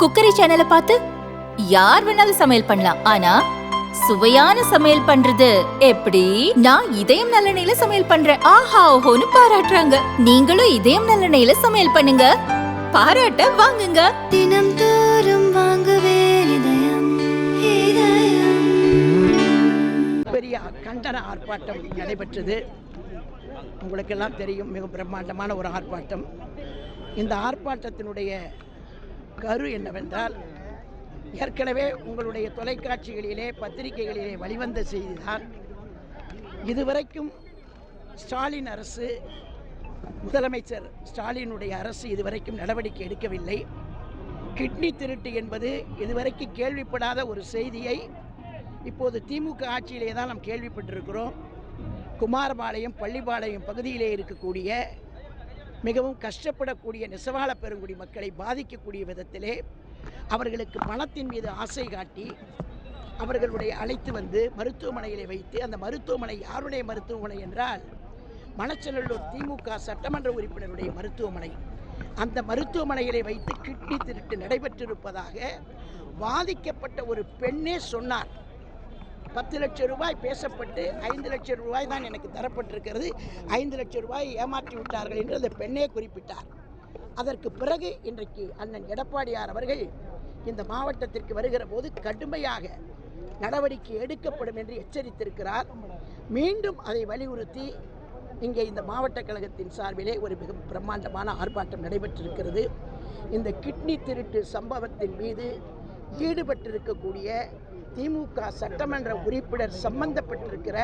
Cookery சேனலை பார்த்து யார் வேணாலும் சமையல் பண்ணலாம். ஆனா சுவையான சமையல் பண்றது எப்படி? நான் இதயம் நல்லெண்ணெயில சமையல் பண்றேன். ஆஹா ஓஹோன்னு பாராட்டுறாங்க. நீங்களும் இதயம் நல்லெண்ணெயில சமையல் பண்ணுங்க. பாராட்ட வாங்குங்க. தினம் தோறும் வாங்குவே பெரிய கண்டன ஆர்ப்பாட்டம் நடைபெற்றது. உங்களுக்கெல்லாம் தெரியும் மிக பிரம்மாண்டமான ஒரு ஆர்ப்பாட்டம். இந்த ஆர்ப்பாட்டத்தினுடைய கரு என்னவென்றால் ஏற்கனவே உங்களுடைய தொலைக்காட்சிகளிலே பத்திரிகைகளிலே வழிவந்த செய்திதான். இதுவரைக்கும் ஸ்டாலின் அரசு முதலமைச்சர் ஸ்டாலினுடைய அரசு இதுவரைக்கும் நடவடிக்கை எடுக்கவில்லை. கிட்னி திருட்டு என்பது இதுவரைக்கும் கேள்விப்படாத ஒரு செய்தியை இப்போது திமுக ஆட்சியிலே தான் நாம் கேள்விப்பட்டிருக்கிறோம். குமாரபாளையம் பள்ளிப்பாளையம் பகுதியிலே இருக்கக்கூடிய மிகவும் கஷ்டப்படக்கூடிய நெசவாள பெருங்குடி மக்களை பாதிக்கக்கூடிய விதத்திலே அவர்களுக்கு பணத்தின் மீது ஆசை காட்டி அவர்களுடைய அழைத்து வந்து மருத்துவமனையிலே வைத்து அந்த மருத்துவமனை யாருடைய மருத்துவமனை என்றால் மணச்சநல்லூர் திமுக சட்டமன்ற உறுப்பினருடைய மருத்துவமனை. அந்த மருத்துவமனையிலே வைத்து கிட்னி திருட்டு நடைபெற்றிருப்பதாக பாதிக்கப்பட்ட ஒரு பெண்ணே சொன்னார். பத்து லட்சம் ரூபாய் பேசப்பட்டு ஐந்து லட்சம் ரூபாய் தான் எனக்கு தரப்பட்டிருக்கிறது. ஐந்து லட்சம் ரூபாய் ஏமாற்றி விட்டார்கள் என்று அந்த பெண்ணே குறிப்பிட்டார். அதற்கு பிறகு இன்றைக்கு அண்ணன் எடப்பாடியார் அவர்கள் இந்த மாவட்டத்திற்கு வருகிற போது கடுமையாக நடவடிக்கை எடுக்கப்படும் என்று எச்சரித்திருக்கிறார். மீண்டும் அதை வலியுறுத்தி இங்கே இந்த மாவட்ட கழகத்தின் சார்பிலே ஒரு மிக பிரம்மாண்டமான ஆர்ப்பாட்டம் நடைபெற்றிருக்கிறது. இந்த கிட்னி திருட்டு சம்பவத்தின் மீது ஈடுபட்டிருக்கக்கூடிய திமுக சட்டமன்ற உறுப்பினர் சம்பந்தப்பட்டிருக்கிற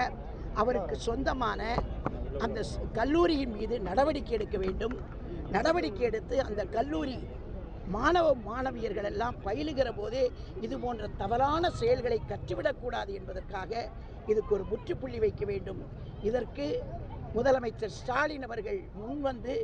அவருக்கு சொந்தமான அந்த கல்லூரியின் மீது நடவடிக்கை எடுக்க வேண்டும். நடவடிக்கை எடுத்து அந்த கல்லூரி மாணவ மாணவியர்கள் எல்லாம் பயிலுகிற போதே இது போன்ற தவறான செயல்களை கற்றுவிடக்கூடாது என்பதற்காக இதுக்கு ஒரு முற்றுப்புள்ளி வைக்க வேண்டும். இதற்கு முதலமைச்சர் ஸ்டாலின் அவர்கள் முன்வந்து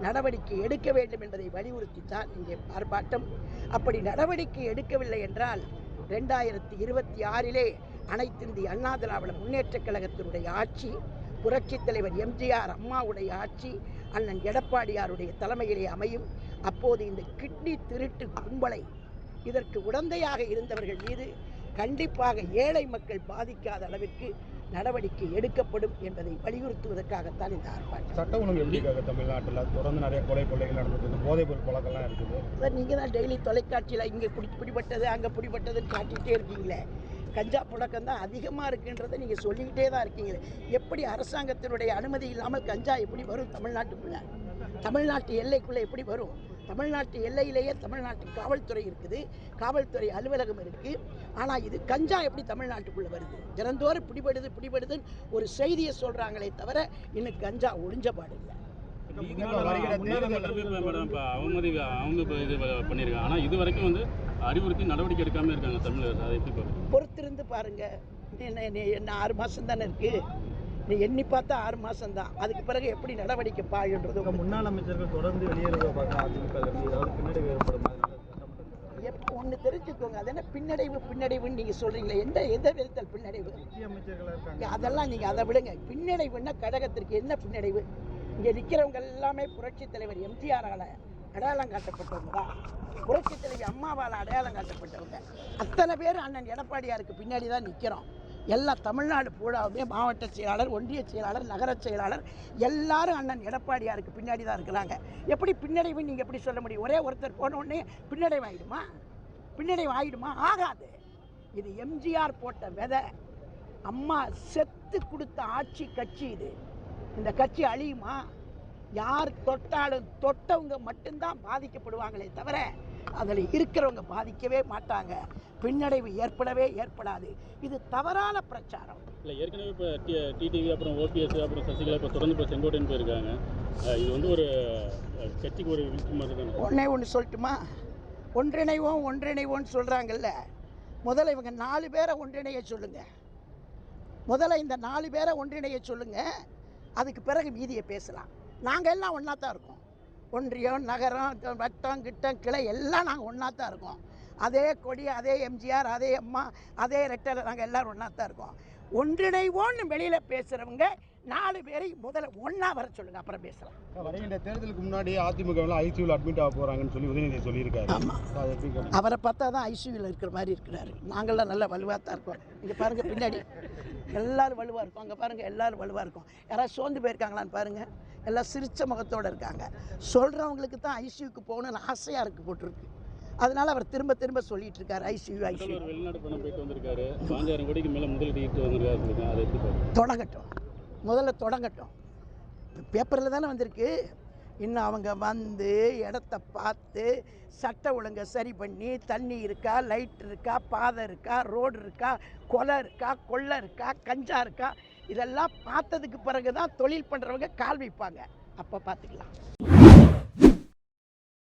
நடவடிக்கை எடுக்க வேண்டும் என்பதை வலியுறுத்தித்தான் இங்கே ஆர்ப்பாட்டம். அப்படி நடவடிக்கை எடுக்கவில்லை என்றால் ரெண்டாயிரத்தி இருபத்தி ஆறிலே அனைத்திந்திய அண்ணா திராவிட முன்னேற்றக் கழகத்தினுடைய ஆட்சி புரட்சித் தலைவர் எம்ஜிஆர் அம்மாவுடைய ஆட்சி அண்ணன் எடப்பாடியாருடைய தலைமையிலே அமையும். அப்போது இந்த கிட்னி திருட்டு கும்பலை இதற்கு உடந்தையாக இருந்தவர்கள் மீது கண்டிப்பாக ஏழை மக்கள் பாதிக்காத அளவிற்கு நடவடிக்கை எடுக்கப்படும் என்பதை வலியுறுத்துவதற்காகத்தான் இந்த ஆர்ப்பாட்டம். சட்ட ஒழுங்கு எப்படி இருக்காங்க தமிழ்நாட்டில் தொடர்ந்து நிறைய கொலை கொள்ளைகள் இருக்கு? போதைப் பொருள் பழக்கம்லாம் இருக்குது. அதான் நீங்கள் தான் டெய்லி தொலைக்காட்சியில் இங்கே குடி பிடிபட்டது அங்கே பிடிபட்டதுன்னு காட்டிகிட்டே இருக்கீங்களே. கஞ்சா புழக்கம் தான் அதிகமாக இருக்குன்றதை நீங்கள் சொல்லிக்கிட்டே தான் இருக்கீங்களே எப்படி அரசாங்கத்தினுடைய அனுமதி இல்லாமல் கஞ்சா எப்படி வரும் தமிழ்நாட்டுக்குள்ளே? தமிழ்நாட்டு எல்லைக்குள்ளே எப்படி வரும்? தமிழ்நாட்டு எல்லையிலேயே தமிழ்நாட்டு காவல்துறை இருக்குது காவல்துறை அலுவலகம் இருக்குது ஆனால் இது கஞ்சா எப்படி தமிழ்நாட்டுக்குள்ளே வருது? தினந்தோறும் பிடிபடுது பிடிபடுதுன்னு ஒரு செய்தியை சொல்கிறாங்களே தவிர இன்னும் கஞ்சா ஒழிஞ்ச பாடு இல்லை. அவமதி அவங்க இது பண்ணியிருக்காங்க ஆனால் இது வரைக்கும் வந்து அறிவுறுத்தி நடவடிக்கை எடுக்காம இருக்காங்க தமிழக அரசு அதை எப்படி? பொறுத்திருந்து பாருங்க. என்ன ஆறு மாதம் தானே இருக்கு. நீ எண்ணி பார்த்தா ஆறு மாதம் தான் அதுக்கு பிறகு எப்படி நடவடிக்கை பாயுன்றது முன்னாள் அமைச்சர்கள் தொடர்ந்து வெளியேறுவதை பார்க்க அதிமுக ஏற்படும் எப்போ ஒன்று தெரிஞ்சுக்கோங்க. அது என்ன பின்னடைவு பின்னடைவுன்னு நீங்கள் சொல்கிறீங்களே எந்த விதத்தில் பின்னடைவு? அதெல்லாம் நீங்கள் அதை விடுங்க. பின்னடைவுன்னா கழகத்திற்கு என்ன பின்னடைவு? இங்கே நிற்கிறவங்க எல்லாமே புரட்சி தலைவர் எம்ஜிஆரால் அடையாளம் காட்டப்பட்டவங்க தான். புரட்சி தலைவர் அம்மாவால் அடையாளம் காட்டப்பட்டவங்க. அத்தனை பேர் அண்ணன் எடப்பாடியாருக்கு பின்னாடி தான் நிற்கிறோம் எல்லா தமிழ்நாடு பூராவுமே மாவட்ட செயலாளர் ஒன்றிய செயலாளர் நகர செயலாளர் எல்லாரும் அண்ணன் எடப்பாடியாருக்கு பின்னாடி தான் இருக்கிறாங்க. எப்படி பின்னடைவுன்னு நீங்கள் எப்படி சொல்ல முடியும்? ஒரே ஒருத்தர் போன உடனே பின்னடைவு ஆகிடுமா பின்னடைவு ஆகிடுமா ஆகாது. இது எம்ஜிஆர் போட்ட விதை. அம்மா செத்து கொடுத்த ஆட்சி கட்சி இது. இந்த கட்சி அழியுமா? யார் தொட்டாலும் தொட்டவங்க மட்டும்தான் பாதிக்கப்படுவாங்களே தவிர அதில் இருக்கிறவங்க பாதிக்கவே மாட்டாங்க. பின்னடைவு ஏற்படவே ஏற்படாது. இது தவறான பிரச்சாரம். இல்லை ஏற்கனவே இப்போ டிடிவி அப்புறம் ஓபிஎஸ் அப்புறம் சசிகலா இப்போ தொடர்ந்து இப்போ செங்கோட்டையன் போயிருக்காங்க. இது வந்து ஒரு கட்சிக்கு ஒரு மாதிரி தானே? ஒன்றே ஒன்று சொல்லட்டுமா? ஒன்றிணைவோம் ஒன்றிணைவோன்னு சொல்கிறாங்கல்ல முதல்ல இவங்க நாலு பேரை ஒன்றிணைய சொல்லுங்க. முதல்ல இந்த நாலு பேரை ஒன்றிணைய சொல்லுங்க. அதுக்கு பிறகு மீதியை பேசலாம். நாங்கள் எல்லாம் ஒன்றா தான் இருக்கோம். ஒன்றியம் நகரம் வட்டம் கிட்டம் கிளை எல்லாம் நாங்கள் ஒன்றா தான் இருக்கோம். அதே கொடி அதே எம்ஜிஆர் அதே அம்மா அதே ரெட்டலை நாங்கள் எல்லாரும் ஒன்றா தான் இருக்கோம். ஒன்றிணைவோன்னு வெளியில் பேசுகிறவங்க நாலு பேரை முதல்ல ஒன்றா வர சொல்லுங்க அப்புறம் பேசலாம். வருகின்ற தேர்தலுக்கு முன்னாடி அதிமுக ஐசியூவில் அட்மிட் ஆக போறாங்கன்னு சொல்லி உதயநிதி சொல்லியிருக்காரு. ஆமா. அது எப்படி கேள்வி? அவரை பார்த்தா தான் ஐசியூவில் இருக்கிற மாதிரி இருக்கிறாரு. நாங்கள்லாம் நல்ல வலுவாக தான் இருக்கோம். இங்கே பாருங்கள் பின்னாடி. எல்லாரும் வலுவாக இருக்கும். அங்கே பாருங்கள் எல்லாரும் வலுவாக இருக்கும். யாராவது சோர்ந்து போயிருக்காங்களான்னு பாருங்கள் எல்லாம் சிரிச்ச முகத்தோடு இருக்காங்க. சொல்கிறவங்களுக்கு தான் ஐசியூக்கு போகணும்னு ஆசையாக இருக்குது போட்டிருக்கு. அதனால அவர் திரும்ப திரும்ப சொல்லிட்டு இருக்காரு ஐசியூ ஐசியூ? தொடங்கட்டும். முதல்ல தொடங்கட்டும். பேப்பரில் தானே வந்திருக்கு. இன்னும் அவங்க வந்து இடத்த பார்த்து சட்ட ஒழுங்கை சரி பண்ணி தண்ணி இருக்கா லைட் இருக்கா பாதை இருக்கா ரோடு இருக்கா கொலை இருக்கா கொள்ளை இருக்கா கஞ்சா இருக்கா இதெல்லாம் பார்த்ததுக்கு பிறகு தான் தொழில் பண்ணுறவங்க கால் வைப்பாங்க. அப்போ பார்த்துக்கலாம்.